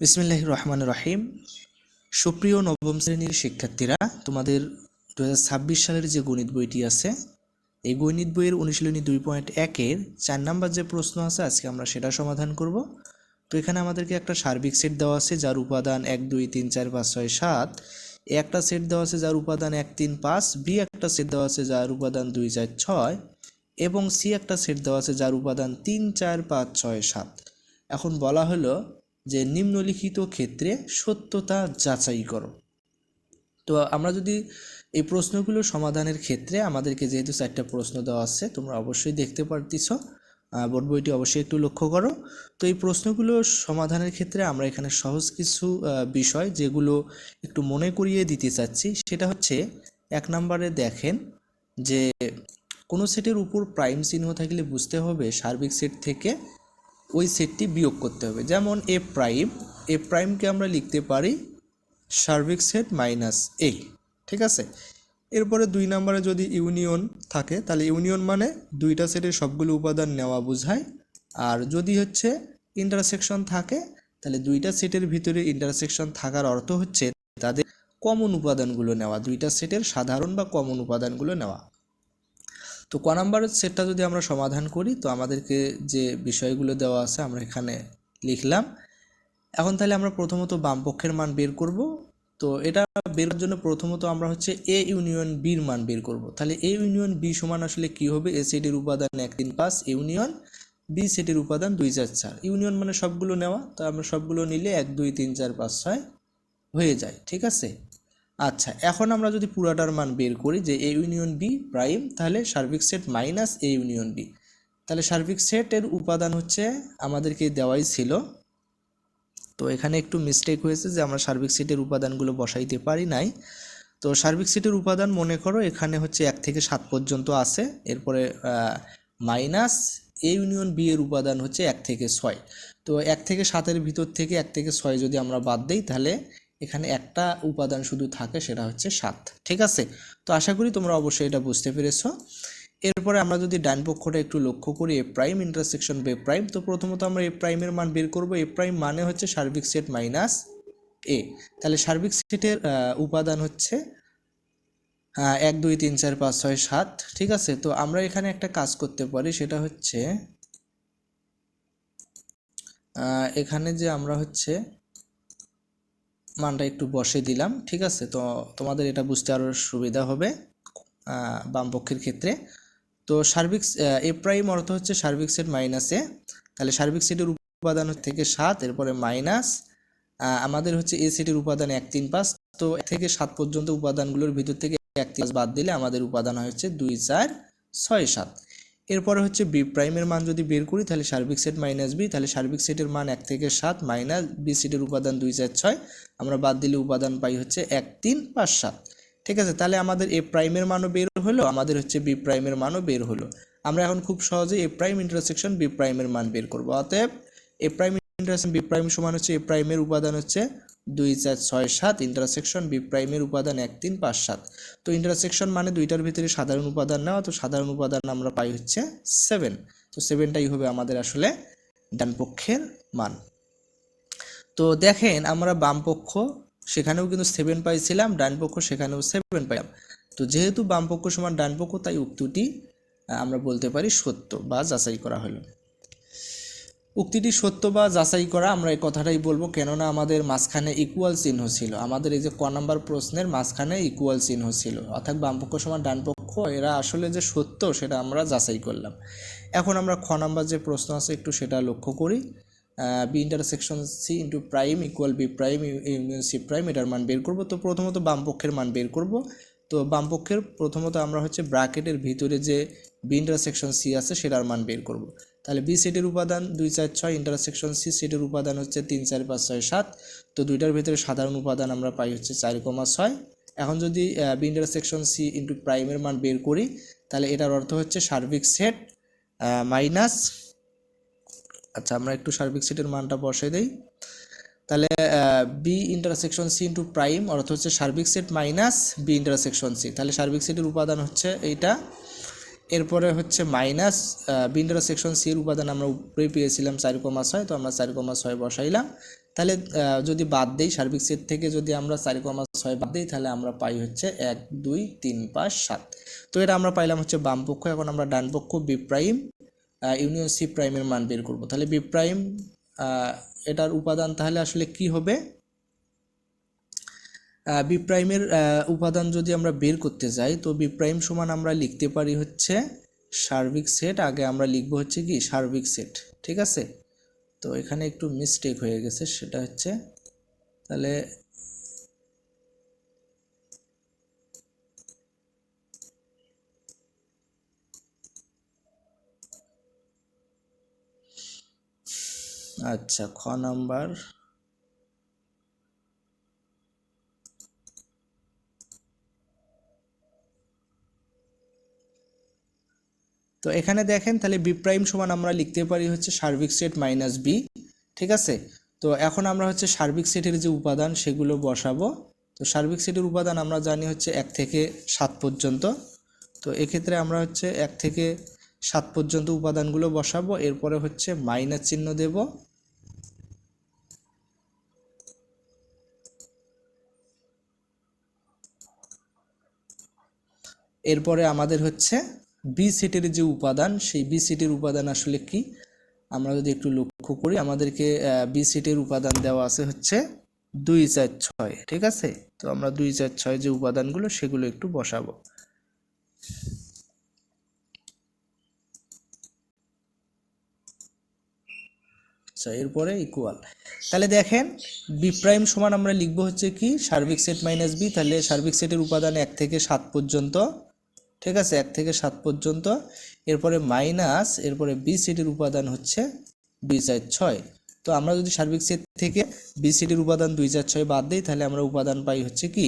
বিসমিল্লাহ রহমান রহিম। সুপ্রিয় নবম শ্রেণির শিক্ষার্থীরা, তোমাদের দু হাজার ছাব্বিশ সালের যে গণিত বইটি আছে, এই গণিত বইয়ের অনুশীলনী দুই পয়েন্ট একের চার নাম্বার যে প্রশ্ন আছে, আজকে আমরা সেটা সমাধান করব। তো এখানে আমাদেরকে একটা সার্বিক সেট দেওয়া আছে, যার উপাদান এক, দুই, তিন, চার, পাঁচ, ছয়, সাত। এ একটা সেট দেওয়া আছে, যার উপাদান এক, তিন, পাঁচ। বি একটা সেট দেওয়া আছে, যার উপাদান দুই, চার, ছয়। এবং সি একটা সেট দেওয়া আছে, যার উপাদান তিন, চার, পাঁচ, ছয়, সাত। এখন বলা হলো যে নিম্নলিখিত ক্ষেত্রে সত্যতা যাচাই করো। তো আমরা যদি এই প্রশ্নগুলো সমাধানের ক্ষেত্রে আমাদেরকে যেহেতু চারটা প্রশ্ন দেওয়া আছে, তোমরা অবশ্যই দেখতে পারতেছ বোর্ড বইটি অবশ্যই একটু লক্ষ্য করো। তো এই প্রশ্নগুলো সমাধানের ক্ষেত্রে আমরা এখানে সহজ কিছু বিষয় যেগুলো একটু মনে করিয়ে দিতে চাচ্ছি। সেটা হচ্ছে, এক নম্বরে দেখেন যে কোনো সেটের উপর প্রাইম চিহ্ন থাকলে বুঝতে হবে সার্বিক সেট থেকে ওই সেটটি বিয়োগ করতে হবে। যেমন এ প্রাইম, এ প্রাইমকে আমরা লিখতে পারি সার্বিক সেট মাইনাস এ, ঠিক আছে? এরপরে দুই নম্বরে যদি ইউনিয়ন থাকে, তাহলে ইউনিয়ন মানে দুইটা সেটের সবগুলো উপাদান নেওয়া বোঝায়। আর যদি হচ্ছে ইন্টারসেকশন থাকে, তাহলে দুইটা সেটের ভিতরে ইন্টারসেকশন থাকার অর্থ হচ্ছে তাদের কমন উপাদানগুলো নেওয়া, দুইটা সেটের সাধারণ বা কমন উপাদানগুলো নেওয়া। তো ক নাম্বারের সেটটা যদি আমরা সমাধান করি, তো আমাদেরকে যে বিষয়গুলো দেওয়া আছে আমরা এখানে লিখলাম। এখন তাহলে আমরা প্রথমত বাম পক্ষের মান বের করব। তো এটা বের জন্য প্রথমত আমরা হচ্ছে এ ইউনিয়ন বির মান বের করব। তাহলে এ ইউনিয়ন বি সমান আসলে কি হবে? এ সেটের উপাদান এক তিন পাঁচ ইউনিয়ন বি সেটের উপাদান দুই চার চার। ইউনিয়ন মানে সবগুলো নেওয়া, তো আমরা সবগুলো নিলে এক, দুই, তিন, চার, পাঁচ, ছয় হয়ে যায়, ঠিক আছে? আচ্ছা এখন আমরা যদি পুরাটার মান বের করি যে এ ইউনিয়ন বি প্রাইম তাহলে সার্বিক set minus A union B তাহলে সার্বিক সেটের উপাদান হচ্ছে আমাদেরকে দেওয়াই ছিল। তো এখানে একটু মিস্টেক হয়েছে যে আমরা সার্বিক সেটের উপাদানগুলো বসাইতে পারি নাই। তো সার্বিক সেটের উপাদান মনে করো এখানে হচ্ছে এক থেকে সাত পর্যন্ত আছে, এরপরে মাইনাস এ ইউনিয়ন বি এর উপাদান হচ্ছে এক থেকে ছয়। তো এক থেকে সাতের ভিতর থেকে এক থেকে ছয় যদি আমরা বাদ দিই, তাহলে এখানে একটা উপাদান শুধু থাকে সেটা হচ্ছে সাত ঠিক আছে? তো আশা করি তোমরা অবশ্যই এটা বুঝতে পেরেছ। এরপরে আমরা যদি ডান পক্ষটা একটু লক্ষ্য করি A prime intersection B prime তো প্রথমত আমরা এ প্রাইমের মান বের করব। এ প্রাইম মানে হচ্ছে সার্বিক সেট মাইনাস এ তাহলে সার্বিক সেটের উপাদান হচ্ছে এক, দুই, তিন, চার, পাঁচ, ছয়, সাত, ঠিক আছে? তো আমরা এখানে একটা কাজ করতে পারি, সেটা হচ্ছে এখানে যে আমরা হচ্ছে মানটা একটু বসে দিলাম, ঠিক আছে? তো তোমাদের এটা বুঝতে আরও সুবিধা হবে বাম পক্ষের ক্ষেত্রে। তো সার্বিক এ প্রাইম অর্থ হচ্ছে সার্বিক সেট মাইনাস তাহলে সার্বিক সেটের উপাদান থেকে সাত, এরপরে মাইনাস আমাদের হচ্ছে এ সেটের উপাদান এক তিন পাঁচ। তো থেকে সাত পর্যন্ত উপাদানগুলোর ভিতর থেকে এক তিন বাদ দিলে আমাদের উপাদান হচ্ছে দুই চার ছয় সাত। এরপরে হচ্ছে বি প্রাইমের মান যদি বের করি, তাহলে সার্বিক সেট মাইনাস বি তাহলে সার্বিক সেটের মান এক থেকে সাত মাইনাস বি সেটের উপাদান দুই চার ছয়, আমরা বাদ দিলে উপাদান পাই হচ্ছে এক, তিন, পাঁচ, সাত। ঠিক আছে, তাহলে আমাদের এ প্রাইমের মানও বের হলো, আমাদের হচ্ছে বি প্রাইমের মানও বের হলো। আমরা এখন খুব সহজে এ প্রাইম ইন্টারসেকশন বি প্রাইমের মান বের করব। অতএব A prime intersection B prime সমান হচ্ছে এ প্রাইমের উপাদান হচ্ছে দুই চার ছয় সাত ইন্টারসেকশন বি প্রাইমের উপাদান এক তিন পাঁচ সাত। তো ইন্টারসেকশন মানে দুইটার ভিতরে সাধারণ উপাদান নেওয়া, তো সাধারণ উপাদান আমরা পাই হচ্ছে সেভেন তো সেভেনটাই হবে আমাদের আসলে ডান পক্ষের মান। তো দেখেন আমরা বাম পক্ষ, সেখানেও কিন্তু সেভেন পাইছিলাম, ডান পক্ষ সেখানেও সেভেন পাইলাম। তো যেহেতু বাম পক্ষ সমান ডান পক্ষ, তাই উক্তিটি আমরা বলতে পারি সত্য বা যাচাই করা হলো। উক্তিটি সত্য বা যাচাই করা আমরা এই কথাটাই বলব, কেননা আমাদের মাঝখানে ইকুয়াল চিহ্ন ছিল। আমাদের এই যে ক নাম্বার প্রশ্নের মাঝখানে ইকুয়াল চিহ্ন ছিল। অর্থাৎ বামপক্ষ সমান ডানপক্ষ, এরা আসলে যে সত্য সেটা আমরা যাচাই করলাম। এখন আমরা খ নাম্বার যে প্রশ্ন আছে একটু সেটা লক্ষ্য করি। B intersection C into prime equal B prime C prime এটার মান বের করব। তো প্রথমত বামপক্ষের মান বের করব। তো বামপক্ষের প্রথমত আমরা হচ্ছে ব্র্যাকেটের ভিতরে যে বি ইন্টারসেকশন সি আছে সেটার মান বের করব। তাহলে বি সেটের উপাদান, দুই চার ছয় ইন্টারসেকশন সি সেটের উপাদান হচ্ছে তিন চার পাঁচ ছয় সাত। তো দুইটার ভিতরে সাধারণ উপাদান আমরা পাই হচ্ছে চার কমা ছয়। এখন যদি বি ইন্টারসেকশন সি ইন্টু প্রাইমের মান বের করি, তাহলে এটার অর্থ হচ্ছে সার্বিক সেট মাইনাস আচ্ছা আমরা একটু সার্বিক সেটের মানটা বসে দিই। তাহলে B intersection C into prime অর্থ হচ্ছে সার্বিক set minus B intersection C তাহলে সার্বিক সেটের উপাদান হচ্ছে এইটা। এরপরে হচ্ছে মাইনাস বি ইন্টারসেকশন সির উপাদান আমরা উপরে পেয়েছিলাম চার কমা ছয়, তো আমরা চার কমা ছয় বসাইলাম। তাহলে যদি বাদ দেই সার্বিক সেট থেকে যদি আমরা চার কমা ছয় বাদ দিই, তাহলে আমরা পাই হচ্ছে এক, দুই, তিন, পাঁচ, সাত। তো এটা আমরা পাইলাম হচ্ছে বাম পক্ষ, এখন আমরা ডান পক্ষ বি প্রাইম ইউনিয়ন সি প্রাইমের মান বের করব। তাহলে বি প্রাইম এটার উপাদান তাহলে আসলে কি হবে? বি প্রাইমের উপাদান যদি আমরা বের করতে যাই, তো বি প্রাইম সমান আমরা লিখতে পারি হচ্ছে সার্বিক সেট, আগে আমরা লিখব হচ্ছে কি সার্বিক সেট, ঠিক আছে? তো এখানে একটু মিস্টেক হয়ে গেছে, সেটা হচ্ছে তাহলে আচ্ছা খ নাম্বার তো এখানে দেখেন তাহলে বি প্রাইম সমান আমরা লিখতে পারি হচ্ছে সার্বিক সেট মাইনাস বি ঠিক আছে? তো এখন আমরা হচ্ছে সার্বিক সেটের যে উপাদান সেগুলো বসাবো। তো সার্বিক সেটের উপাদান আমরা জানি হচ্ছে এক থেকে সাত পর্যন্ত। তো এক্ষেত্রে আমরা হচ্ছে এক থেকে সাত পর্যন্ত উপাদানগুলো বসাবো, এরপরে হচ্ছে মাইনাস চিহ্ন দেব। এরপরে আমাদের হচ্ছে বি সেটের যে উপাদান, সেই বি সেটের উপাদান আসলে কি? আমরা যদি একটু লক্ষ্য করি, আমাদেরকে বি সেটের উপাদান দেওয়া আছে হচ্ছে দুই চার ছয়, ঠিক আছে? তো আমরা দুই চার ছয় যে উপাদানগুলো, সেগুলো একটু বসাবো। আচ্ছা এরপরে ইকুয়াল তাহলে দেখেন বি প্রাইম সমান আমরা লিখব হচ্ছে কি? সার্বিক সেট মাইনাস বি তাহলে সার্বিক সেটের উপাদান এক থেকে সাত পর্যন্ত ঠিক আছে? এক থেকে সাত পর্যন্ত। এরপরে মাইনাস এরপরে বি সেটের উপাদান হচ্ছে দুই চার ছয়। তো আমরা যদি সার্বিক সেট থেকে বি সেটের উপাদান দুই চার ছয় বাদ দিই, তাহলে আমরা উপাদান পাই হচ্ছে কি?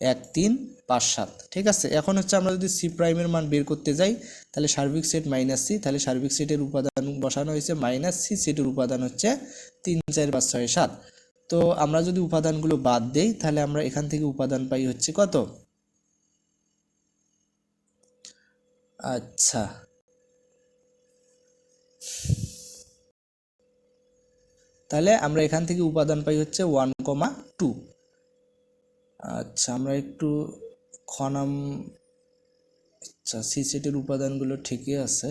এক, তিন, পাঁচ, সাত। ঠিক আছে? এখন হচ্ছে আমরা যদি সি প্রাইমের মান বের করতে যাই, তাহলে সার্বিক সেট মাইনাস সি তাহলে সার্বিক সেটের উপাদান বসানো হয়েছে মাইনাস সি সেটের উপাদান হচ্ছে তিন, চার, পাঁচ, ছয়, সাত। তো আমরা যদি উপাদানগুলো বাদ দেই, তাহলে আমরা এখান থেকে উপাদান পাই হচ্ছে কত? আচ্ছা। তাহলে আমরা এখান থেকে উপাদান পাই হচ্ছে ওয়ান কমা টু আচ্ছা আমরা একটু খনাম আচ্ছা সি সেটের উপাদানগুলো ঠিকই আছে।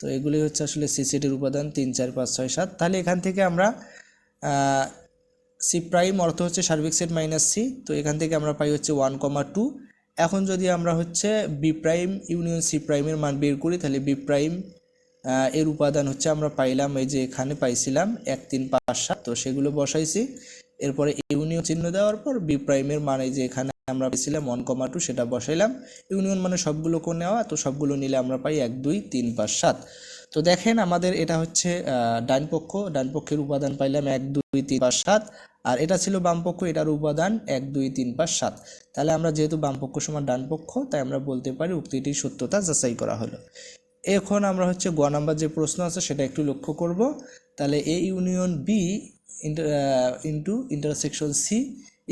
তো এগুলি হচ্ছে আসলে সি সেটের উপাদান, তিন, চার, পাঁচ, ছয়, সাত। তাহলে এখান থেকে আমরা সি প্রাইম অর্থ হচ্ছে সার্বিক সেট মাইনাস সি তো এখান থেকে আমরা পাই হচ্ছে ওয়ান কমা টু এখন যদি আমরা হচ্ছে বি প্রাইম ইউনিয়ন সি প্রাইমের মান বের করি, তাহলে বি প্রাইম এর উপাদান হচ্ছে আমরা পাইলাম এই যে এখানে পাইছিলাম এক তিন পাঁচ সাত, তো সেগুলো বসাইছি। এরপরে ইউনিয়ন চিহ্ন দেওয়ার পর বি প্রাইমের মান এই যে এখানে আমরা পেয়েছিলাম ওয়ান কমা টু সেটা বসাইলাম। ইউনিয়ন মানে সবগুলোকে নেওয়া তো সবগুলো নিলে আমরা পাই এক, দুই, তিন, পাঁচ, সাত। তো দেখেন আমাদের এটা হচ্ছে ডান পক্ষ ডান পক্ষের উপাদান পাইলাম এক, দুই, তিন, পাঁচ, সাত। আর এটা ছিল বাম পক্ষ এটার উপাদান এক, দুই, তিন, পাঁচ, সাত। তাহলে আমরা যেহেতু বাম পক্ষ সমান ডান পক্ষ তাই আমরা বলতে পারি উক্তিটির সত্যতা যাচাই করা হলো। এখন আমরা হচ্ছে গ নাম্বার যে প্রশ্ন আছে, সেটা একটু লক্ষ্য করব। তাহলে A union B into intersection C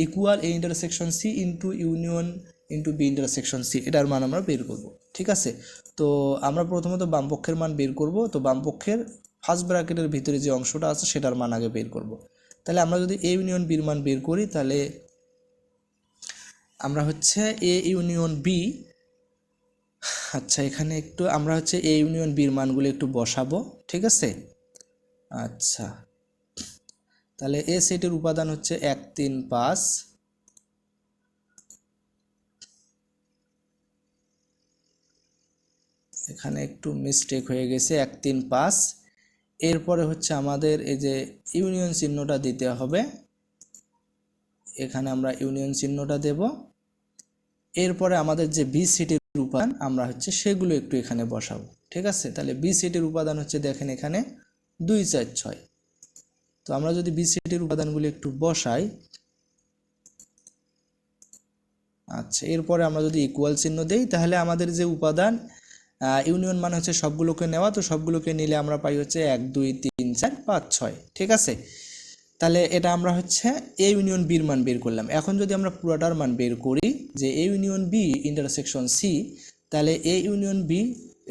equal A intersection C into union into B intersection C এটার মান আমরা বের করব। ঠিক আছে? তো আমরা প্রথমত বামপক্ষের মান বের করব, তো বামপক্ষের ফার্স্ট ব্র্যাকেটের ভিতরে যে অংশটা আছে সেটার মান আগে বের করব। তাহলে আমরা যদি এ ইউনিয়ন বির মান বের করি, তাহলে আমরা হচ্ছে এ ইউনিয়ন বি আচ্ছা এখানে একটু আমরা হচ্ছে এ ইউনিয়ন বির মানগুলো একটু বসাবো, ঠিক আছে? আচ্ছা তাহলে এ সেটের উপাদান হচ্ছে এক তিন পাঁচ এখানে একটু মিস্টেক হয়ে গেছে, এক তিন পাঁচ। এরপরে হচ্ছে আমাদের এই যে ইউনিয়ন চিহ্নটা দিতে হবে। এখানে আমরা ইউনিয়ন চিহ্নটা দেব। এরপরে আমাদের যে বি সিটির উপাদান, আমরা হচ্ছে সেগুলো একটু এখানে বসাবো, ঠিক আছে? তাহলে বি সিটির উপাদান হচ্ছে দেখেন এখানে দুই, চার, ছয়। তো আমরা যদি বি সিটির উপাদানগুলি একটু বসাই আচ্ছা এরপরে আমরা যদি ইকুয়াল চিহ্ন দেই, তাহলে আমাদের যে উপাদান ইউনিয়ন মানে হচ্ছে সবগুলোকে নেওয়া, তো সবগুলোকে নিলে আমরা পাই হচ্ছে এক, দুই, তিন, চার, পাঁচ, ছয়, ঠিক আছে? তাহলে এটা আমরা হচ্ছে এ ইউনিয়ন বির মান বের করলাম। এখন যদি আমরা পুরোটার মান বের করি, যে A union B intersection C তাহলে এ ইউনিয়ন বি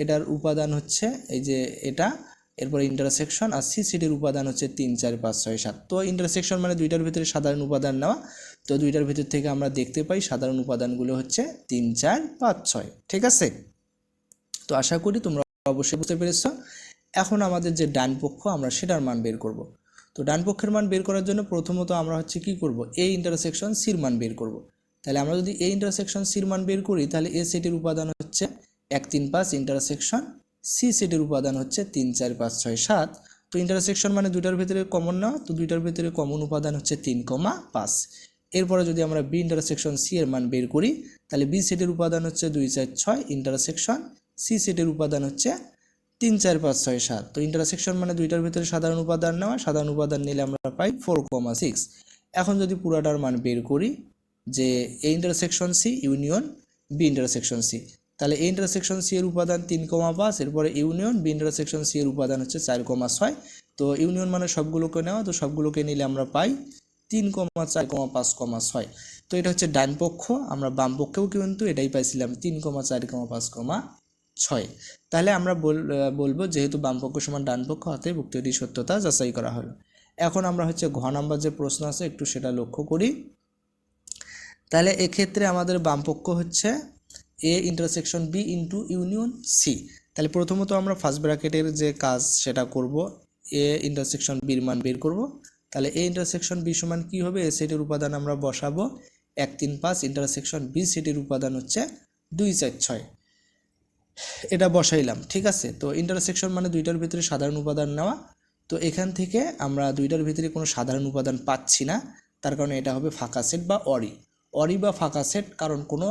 এটার উপাদান হচ্ছে এই যে এটা, এরপরে ইন্টারসেকশন আর সি সিটির উপাদান হচ্ছে তিন, চার, পাঁচ, ছয়, সাত। তো ইন্টারসেকশন মানে দুইটার ভিতরে সাধারণ উপাদান নেওয়া, তো দুইটার ভিতর থেকে আমরা দেখতে পাই সাধারণ উপাদানগুলো হচ্ছে তিন, চার, পাঁচ, ছয়, ঠিক আছে? তো আশা করি তোমরা অবশ্যই বুঝতে পেরেছ। এখন আমাদের যে ডান পক্ষ, আমরা সেটার মান বের করব। তো ডান পক্ষের মান বের করার জন্য প্রথমত আমরা হচ্ছে কি করব? এই ইন্টারসেকশন সির মান বের করব। তাহলে আমরা যদি এই ইন্টারসেকশন সির মান বের করি, তাহলে এ সেটের উপাদান হচ্ছে এক তিন পাঁচ ইন্টারসেকশন সি সেটের উপাদান হচ্ছে তিন চার পাঁচ ছয় সাত। তো ইন্টারসেকশন মানে দুইটার ভিতরে কমন নেওয়া তো দুইটার ভিতরে কমন উপাদান হচ্ছে তিন কমা পাঁচ। এরপরে যদি আমরা বি ইন্টারসেকশন সি এর মান বের করি, তাহলে বি সেটের উপাদান হচ্ছে দুই চার ছয় ইন্টারসেকশন সি সেটের উপাদান হচ্ছে তিন, চার, পাঁচ, ছয়, সাত। তো ইন্টারসেকশন মানে দুইটার ভিতরে সাধারণ উপাদান নেওয়া, সাধারণ উপাদান নিলে আমরা পাই ফোর কমা সিক্স এখন যদি পুরাটার মান বের করি, যে A intersection C union B intersection C তাহলে এ ইন্টারসেকশন সি এর উপাদান তিন কমা পাঁচ, এরপরে ইউনিয়ন বি ইন্টারসেকশন সি এর উপাদান হচ্ছে চার কমা ছয়। তো ইউনিয়ন মানে সবগুলোকে নেওয়া, তো সবগুলোকে নিলে আমরা পাই তিন কমা চার কমা পাঁচ কমা ছয়। তো এটা হচ্ছে ডান পক্ষ, আমরা বাম পক্ষেও কিন্তু এটাই পাইছিলাম, তিন কমা চার কমা পাঁচ কমা ছয়। তাহলে আমরা বল বলব যেহেতু বাম পক্ষ সমান ডান পক্ষ হাতে ভুক্তিটির সত্যতা যাচাই করা হলো। এখন আমরা হচ্ছে ঘ নাম্বার যে প্রশ্ন আছে, একটু সেটা লক্ষ্য করি। তাহলে এক্ষেত্রে আমাদের বাম পক্ষ হচ্ছে A intersection B into union C তাহলে প্রথমত আমরা ফার্স্ট ব্র্যাকেটের যে কাজ সেটা করব, এ ইন্টারসেকশন বির মান বের করব। তাহলে এ ইন্টারসেকশন বি সমান কী হবে? এ সেটের উপাদান আমরা বসাবো। এক, তিন, পাঁচ ইন্টারসেকশন বি সেটের উপাদান হচ্ছে দুই, চার, ছয়। এটা বসাইলাম, ঠিক আছে? তো ইন্টারসেকশন মানে দুইটার ভিতরে সাধারণ উপাদান নেওয়া। তো এখান থেকে আমরা দুইটার ভিতরে কোনো সাধারণ উপাদান পাচ্ছি না। তার কারণে এটা হবে ফাঁকা সেট বা অরি অরি বা ফাঁকা সেট কারণ কোনো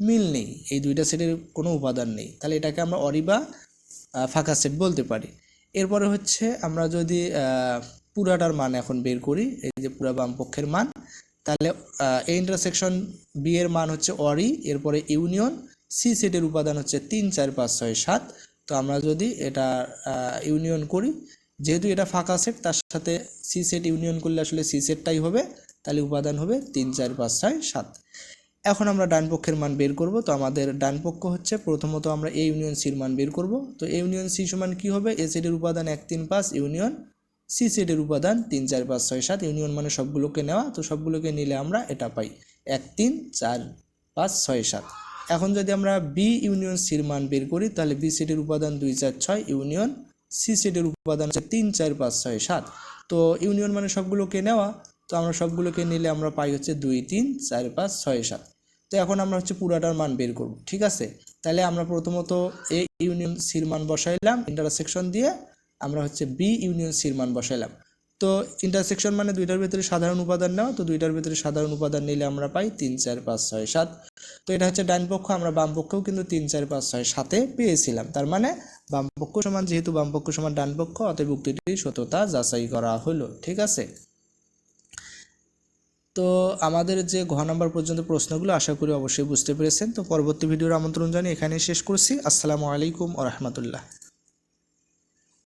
মিল নেই। এই দুইটা সেটের কোনো উপাদান নেই। তাহলে এটাকে আমরা অরি বা ফাঁকা সেট বলতে পারি। এরপরে হচ্ছে আমরা যদি পুরাটার মান এখন বের করি, এই যে পুরা বাম পক্ষের মান, তাহলে এই ইন্টারসেকশন বি এর মান হচ্ছে অরি এরপরে ইউনিয়ন সি সেটের উপাদান হচ্ছে তিন, চার, পাঁচ, ছয়, সাত। তো আমরা যদি এটা ইউনিয়ন করি, যেহেতু এটা ফাঁকা সেট, তার সাথে সি সেট ইউনিয়ন করলে আসলে সি সেটটাই হবে, তাহলে উপাদান হবে তিন, চার, পাঁচ, ছয়, সাত। এখন আমরা ডান পক্ষের মান বের করব, তো আমাদের ডান পক্ষ হচ্ছে, প্রথমত আমরা এ ইউনিয়ন সির মান বের করব। তো এ ইউনিয়ন সি সমান কী হবে? এ সেটের উপাদান এক, তিন, পাঁচ ইউনিয়ন সি সেটের উপাদান তিন, চার, পাঁচ, ছয়, সাত ইউনিয়ন মানে সবগুলোকে নেওয়া। তো সবগুলোকে নিলে আমরা এটা পাই এক, তিন, চার, পাঁচ, ছয়, সাত। এখন যদি আমরা বি ইউনিয়ন সির মান বের করি, তাহলে বি সেটের উপাদান দুই চার ছয় ইউনিয়ন সি সেটের উপাদান হচ্ছে তিন চার পাঁচ ছয় সাত। তো ইউনিয়ন মানে সবগুলোকে নেওয়া, তো আমরা সবগুলোকে নিলে আমরা পাই হচ্ছে দুই তিন চার পাঁচ ছয় সাত। তো এখন আমরা হচ্ছে পুরাটার মান বের করব, ঠিক আছে? তাহলে আমরা প্রথমত এ ইউনিয়ন সির মান বসাইলাম ইন্টারসেকশন দিয়ে আমরা হচ্ছে বি ইউনিয়ন সির মান বসাইলাম। তো ইন্টারসেকশন মানে দুইটার ভিতরে সাধারণ উপাদান নেওয়া, তো দুইটার ভিতরে সাধারণ উপাদান নিলে আমরা পাই তিন, চার, পাঁচ, ছয়, সাত। তো এটা হচ্ছে ডান পক্ষ, আমরা বাম পক্ষেও কিন্তু তিন, চার, পাঁচ, ছয় সাথে পেয়েছিলাম। তার মানে বাম পক্ষ সমান যেহেতু বাম পক্ষ সমান ডান পক্ষ, অতএব উক্তিটির সত্যতা যাচাই করা হলো, ঠিক আছে? তো আমাদের যে ঘ নাম্বার পর্যন্ত প্রশ্নগুলো, আশা করি অবশ্যই বুঝতে পেরেছেন। তো পরবর্তী ভিডিওর আমন্ত্রণ জানিয়ে এখানে শেষ করছি। আসসালামু আলাইকুম ও রহমতুল্লাহ।